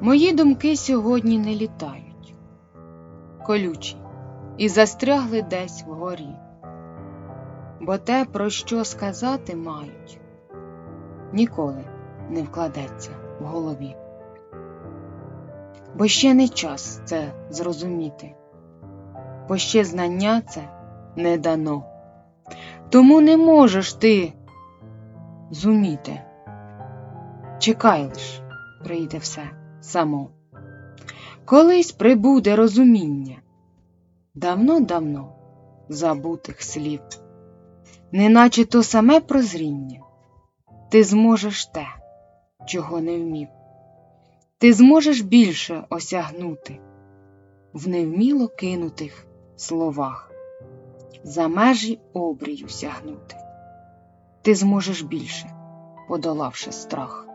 Мої думки сьогодні не літають, колючі, і застрягли десь вгорі, бо те, про що сказати мають, ніколи не вкладеться в голові. Бо ще не час це зрозуміти, бо ще знання це не дано. Тому не можеш ти зуміти. Чекай лиш, прийде все само. Колись прибуде розуміння. Давно-давно забутих слів, неначе то саме прозріння, ти зможеш те, чого не вмів, ти зможеш більше осягнути в невміло кинутих словах, за межі обрію сягнути, ти зможеш більше, подолавши страх.